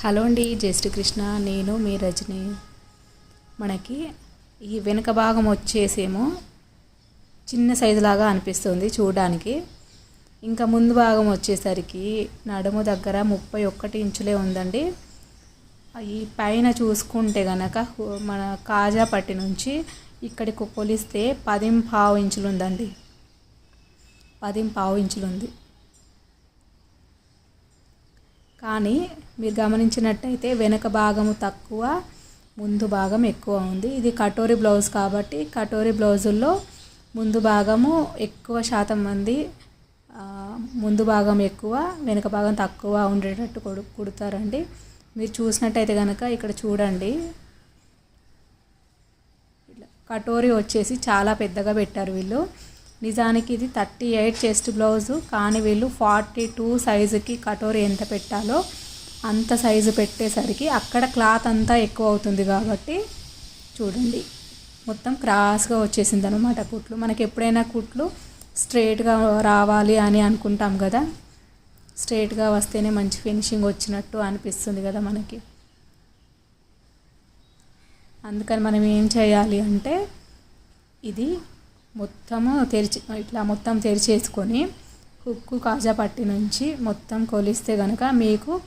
Hello అండి జై శ్రీకృష్ణ. నేను మీ రజని. మనకి ఈ వెనుక భాగం వచ్చేసేమో చిన్న సైజు లాగా అనిపిస్తుంది చూడడానికి. ఇంకా ముందు భాగం వచ్చేసరికి నడుము దగ్గర ముప్పై ఒక్కటి ఇంచులే ఉందండి. ఈ పైన చూసుకుంటే గనక మన కాజా పట్టి నుంచి ఇక్కడికి కొలిస్తే పదిం పావు ఇంచులు ఉందండి పదిం పావు ఇంచులు ఉంది కానీ మీరు గమనించినట్టయితే వెనక భాగము తక్కువ ముందు భాగం ఎక్కువ ఉంది. ఇది కటోరీ బ్లౌజ్ కాబట్టి కటోరీ బ్లౌజుల్లో ముందు భాగము ఎక్కువ శాతం మంది ముందు భాగం ఎక్కువ వెనుక భాగం తక్కువ ఉండేటట్టు కొడు కుడతారండి. మీరు చూసినట్టయితే కనుక ఇక్కడ చూడండి. కటోరీ వచ్చేసి చాలా పెద్దగా పెట్టారు వీళ్ళు. నిజానికి ఇది థర్టీ ఎయిట్ చెస్ట్ బ్లౌజు కానీ వీళ్ళు ఫార్టీ టూ సైజుకి కటోరీ ఎంత పెట్టాలో అంత సైజు పెట్టేసరికి అక్కడ క్లాత్ అంతా ఎక్కువ అవుతుంది కాబట్టి చూడండి. మొత్తం క్రాస్గా వచ్చేసింది అనమాట కుట్లు. మనకి ఎప్పుడైనా కుట్లు స్ట్రేట్గా రావాలి అని అనుకుంటాం కదా. స్ట్రేట్గా వస్తేనే మంచి ఫినిషింగ్ వచ్చినట్టు అనిపిస్తుంది కదా మనకి. అందుకని మనం ఏం చేయాలి అంటే ఇది మొత్తము తెరిచి ఇట్లా మొత్తం తెరిచేసుకొని హుక్కు కాజా పట్టి నుంచి మొత్తం కొలిస్తే కనుక మీకు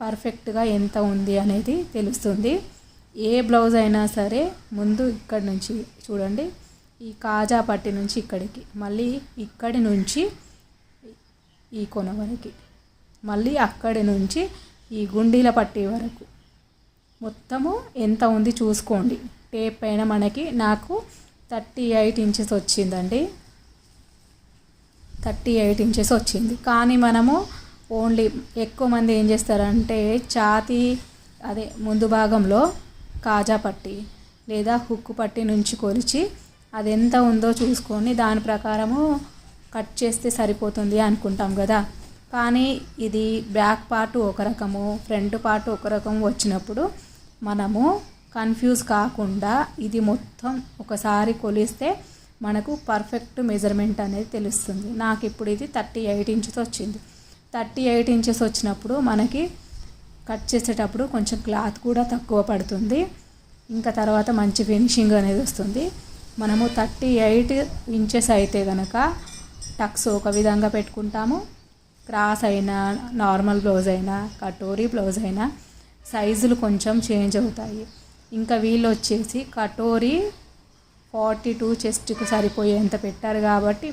పర్ఫెక్ట్గా ఎంత ఉంది అనేది తెలుస్తుంది. ఏ బ్లౌజ్ అయినా సరే ముందు ఇక్కడి నుంచి చూడండి. ఈ కాజా పట్టి నుంచి ఇక్కడికి మళ్ళీ ఇక్కడి నుంచి ఈ కొన వరకు మళ్ళీ అక్కడి నుంచి ఈ గుండీల పట్టి వరకు. మొత్తము ఎంత ఉంది చూసుకోండి. టేప్ పైన మనకి నాకు థర్టీ ఎయిట్ ఇంచెస్ వచ్చిందండి. థర్టీ ఎయిట్ ఇంచెస్ వచ్చింది. కానీ మనము ఓన్లీ ఎక్కువ మంది ఏం చేస్తారంటే ఛాతీ అదే ముందు భాగంలో కాజా పట్టి లేదా హుక్కు పట్టి నుంచి కొలిచి అది ఎంత ఉందో చూసుకొని దాని ప్రకారము కట్ చేస్తే సరిపోతుంది అనుకుంటాం కదా. కానీ ఇది బ్యాక్ పార్ట్ ఒక రకము ఫ్రంట్ పార్ట్ ఒక రకం వచ్చినప్పుడు మనము కన్ఫ్యూజ్ కాకుండా ఇది మొత్తం ఒకసారి కొలిస్తే మనకు పర్ఫెక్ట్ మెజర్మెంట్ అనేది తెలుస్తుంది. నాకు ఇప్పుడు ఇది థర్టీ ఎయిట్ ఇంచుతో వచ్చింది. థర్టీ ఎయిట్ ఇంచెస్ వచ్చినప్పుడు మనకి కట్ చేసేటప్పుడు కొంచెం క్లాత్ కూడా తక్కువ పడుతుంది. ఇంకా తర్వాత మంచి ఫినిషింగ్ అనేది వస్తుంది. మనము థర్టీ ఎయిట్ ఇంచెస్ అయితే కనుక టక్స్ ఒక విధంగా పెట్టుకుంటాము. క్రాస్ అయినా నార్మల్ బ్లౌజ్ అయినా కటోరీ బ్లౌజ్ అయినా సైజులు కొంచెం చేంజ్ అవుతాయి. ఇంకా వీళ్ళు వచ్చేసి కటోరీ ఫార్టీ టూ చెస్ట్కి సరిపోయేంత పెట్టారు కాబట్టి